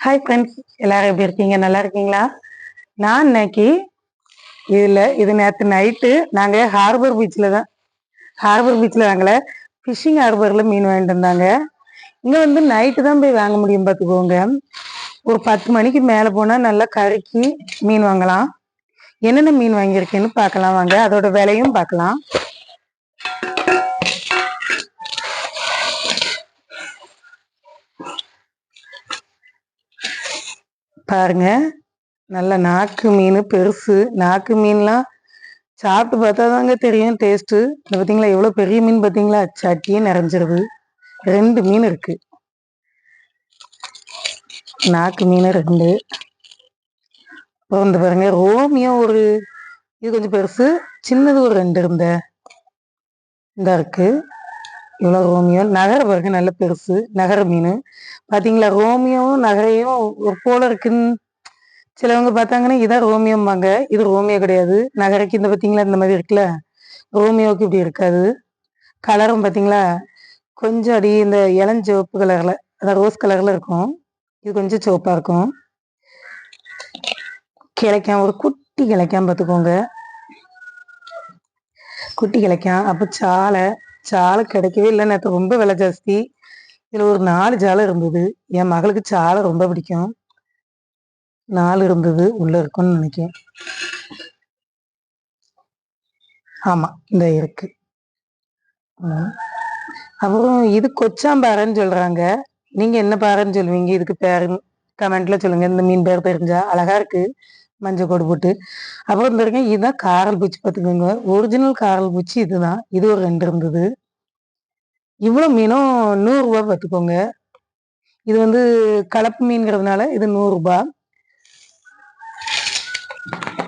Hi friends எல்லாரும் எப்படி இருக்கீங்க? நல்லா இருக்கீங்களா? நான் இன்னைக்கு இதில் இது நேற்று நைட்டு நாங்கள் ஹார்பர் பீச்சில் தான். ஹார்பர் பீச்சில் வாங்கல ஃபிஷிங் ஹார்பரில் மீன் வாங்கிட்டு வந்தாங்க. இங்கே வந்து நைட்டு தான் போய் வாங்க முடியும் பார்த்துக்கோங்க ஒரு பத்து மணிக்கு மேலே போனால் நல்லா கறிக்கு மீன் வாங்கலாம். என்னென்ன மீன் வாங்கியிருக்கேன்னு பார்க்கலாம் வாங்க. அதோட விலையும் பார்க்கலாம். பாருங்க. நல்ல நாக்கு மீன் பெருசு. நாக்கு மீன்லாம் சாப்பிட்டு பார்த்தா தாங்க தெரியும் டேஸ்ட்டு இந்த பார்த்தீங்களா எவ்வளோ பெரிய மீன் பார்த்தீங்களா சட்டியே நிறைஞ்சிருது. ரெண்டு மீன் இருக்கு. நாக்கு மீன் ரெண்டு. அப்புறம் இந்த பாருங்க ரோமியம் ஒரு இது கொஞ்சம் பெருசு. சின்னது ஒரு ரெண்டு இருந்த. இந்த இருக்குது இவ்வளோ ரோமியோ நகர பாருங்க நல்ல பெருசு நகர மீன். பாத்தீங்களா? ரோமியோவும் நகரையும் ஒரு போல இருக்குன்னு சிலவங்க பார்த்தாங்கன்னா இதான் ரோமியோம்பாங்க. இது ரோமியோ கிடையாது. நகரைக்கு இந்த பார்த்தீங்களா இந்த மாதிரி இருக்குல்ல? ரோமியோவுக்கு இப்படி இருக்காது. கலரும் பார்த்தீங்களா கொஞ்சம் அடி இந்த இளஞ்சிவப்பு கலர்ல அதான் ரோஸ் கலர்ல இருக்கும். இது கொஞ்சம் சிவப்பா இருக்கும். கிளைக்காம் ஒரு குட்டி கிளைக்காம் பார்த்துக்கோங்க குட்டி கிளைக்காம் அப்போ சாலை சாலை கிடைக்கவே இல்லை நேற்று ரொம்ப விலை ஜாஸ்தி. இதுல ஒரு நாலு சாலை இருந்தது. என் மகளுக்கு சாலை ரொம்ப பிடிக்கும். நாலு இருந்தது உள்ள இருக்கும்னு நினைக்கிறேன். ஆமா இந்த இருக்கு. அப்புறம் இது கொச்சாம்பாறைன்னு சொல்றாங்க. நீங்க என்ன பாறைன்னு சொல்லுவீங்க? இதுக்கு பேரு கமெண்ட்ல சொல்லுங்க. இந்த மீன் பேர் தெரிஞ்சா. அழகா இருக்கு. மஞ்சள் கோடு போட்டு. அப்புறம் இந்த இதுதான் காரல் பூச்சி. பார்த்துக்கோங்க ஒரிஜினல் காரல் பூச்சி இதுதான். இது ஒரு ரெண்டு இருந்தது. இவ்வளோ மீனும் நூறுரூவா பார்த்துக்கோங்க. இது வந்து கலப்பு மீன்கிறதுனால இது நூறுரூபா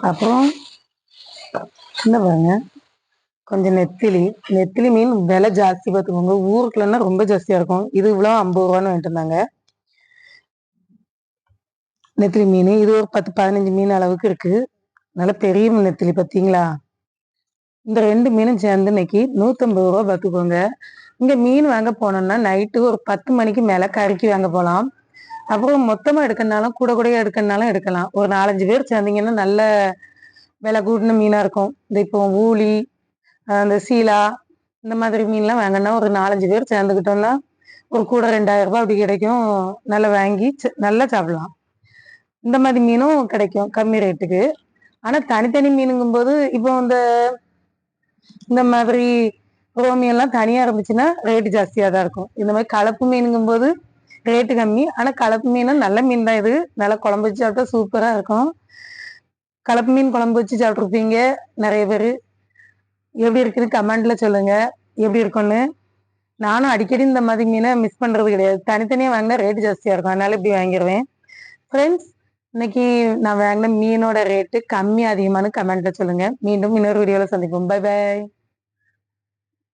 அப்புறம் என்ன பாருங்க கொஞ்சம் நெத்திலி. நெத்திலி மீன் விலை ஜாஸ்தி பார்த்துக்கோங்க. ஊருக்குள்ளன்னா ரொம்ப ஜாஸ்தியாக இருக்கும். இது இவ்வளோ ஐம்பது ரூபான்னு வாங்கிட்டு இருந்தாங்க நெத்திலி மீன். இது ஒரு பத்து பதினஞ்சு மீன் அளவுக்கு இருக்கு. நல்ல பெரிய நெத்திலி பார்த்தீங்களா இந்த ரெண்டு மீனும் சேர்ந்து இன்னைக்கு நூற்றம்பது ரூபா பார்த்துக்கோங்க இங்கே மீன் வாங்க போனோம்னா நைட்டு ஒரு பத்து மணிக்கு மேலே கறிக்கு வாங்க போகலாம் அப்புறம் மொத்தமாக எடுக்கனாலும் கூட கூட எடுக்கனாலும் எடுக்கலாம். ஒரு நாலஞ்சு பேர் சேர்ந்தீங்கன்னா நல்ல விலை கூடின மீனாக இருக்கும். இந்த இப்போ ஊளி அந்த சீலா இந்த மாதிரி மீன்லாம் வாங்கினா ஒரு நாலஞ்சு பேர் சேர்ந்துக்கிட்டோம்னா ஒரு கூட ரெண்டாயிரம் ரூபாய் அப்படி கிடைக்கும். நல்லா வாங்கி நல்லா சாப்பிடலாம். இந்த மாதிரி மீனும் கிடைக்கும் கம்மி ரேட்டுக்கு ஆனா தனித்தனி மீனுங்கும்போது இப்போ இந்த இந்த மாதிரி ரோமியெல்லாம் தனியா இருந்துச்சுன்னா ரேட்டு ஜாஸ்தியா தான் இருக்கும். இந்த மாதிரி கலப்பு மீனுங்கும்போது ரேட்டு கம்மி. ஆனா கலப்பு மீனும் நல்ல மீன் தான் இது. நல்லா குழம்பு வச்சு சாப்பிட்டா சூப்பரா இருக்கும். கலப்பு மீன் குழம்பு வச்சு சாப்பிட்ருப்பீங்க நிறைய பேர். எப்படி இருக்குன்னு கமெண்ட்ல சொல்லுங்க. எப்படி இருக்கும்னு. நானும் அடிக்கடி இந்த மாதிரி மீனை மிஸ் பண்றது கிடையாது. தனித்தனியா வாங்கினா ரேட்டு ஜாஸ்தியா இருக்கும். அதனால இப்படி வாங்கிடுவேன் ஃப்ரெண்ட்ஸ் இன்னைக்கு நான் வாங்கின மீனோட ரேட்டு கம்மி அதிகமானு கமெண்ட்ல சொல்லுங்க. மீண்டும் இன்னொரு வீடியோல சந்திப்போம். By by